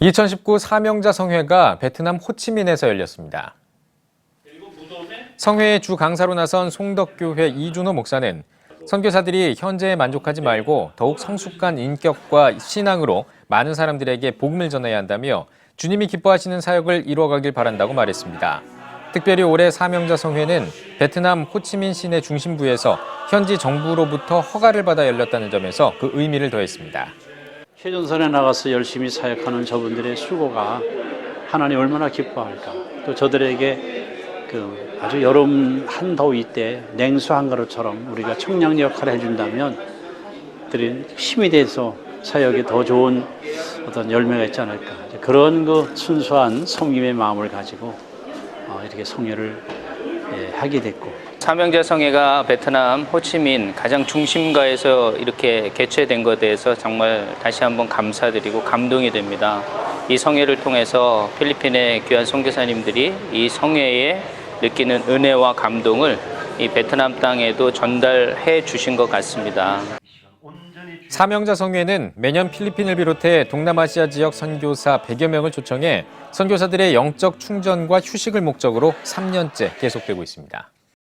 2019 사명자 성회가 베트남 호치민에서 열렸습니다. 성회의 주 강사로 나선 송덕교회 이준호 목사는 선교사들이 현재에 만족하지 말고 더욱 성숙한 인격과 신앙으로 많은 사람들에게 복음을 전해야 한다며 주님이 기뻐하시는 사역을 이루어가길 바란다고 말했습니다. 특별히 올해 사명자 성회는 베트남 호치민 시내 중심부에서 현지 정부로부터 허가를 받아 열렸다는 점에서 그 의미를 더했습니다. 휴전선에 나가서 열심히 사역하는 저분들의 수고가 하나님 얼마나 기뻐할까. 또 저들에게 그 아주 여름 한 더위 때 냉수 한 그릇처럼 우리가 청량 역할을 해준다면 그들이 힘이 돼서 사역에 더 좋은 어떤 열매가 있지 않을까. 그런 그 순수한 섬김의 마음을 가지고 어, 이렇게 성회를 예, 하게 됐고 사명자 성회가 베트남 호치민 가장 중심가에서 이렇게 개최된 것에 대해서 정말 다시 한번 감사드리고 감동이 됩니다. 이 성회를 통해서 필리핀의 귀한 선교사님들이 이 성회에 느끼는 은혜와 감동을 이 베트남 땅에도 전달해 주신 것 같습니다. 사명자 성회는 매년 필리핀을 비롯해 동남아시아 지역 선교사 100여 명을 초청해 선교사들의 영적 충전과 휴식을 목적으로 3년째 계속되고 있습니다.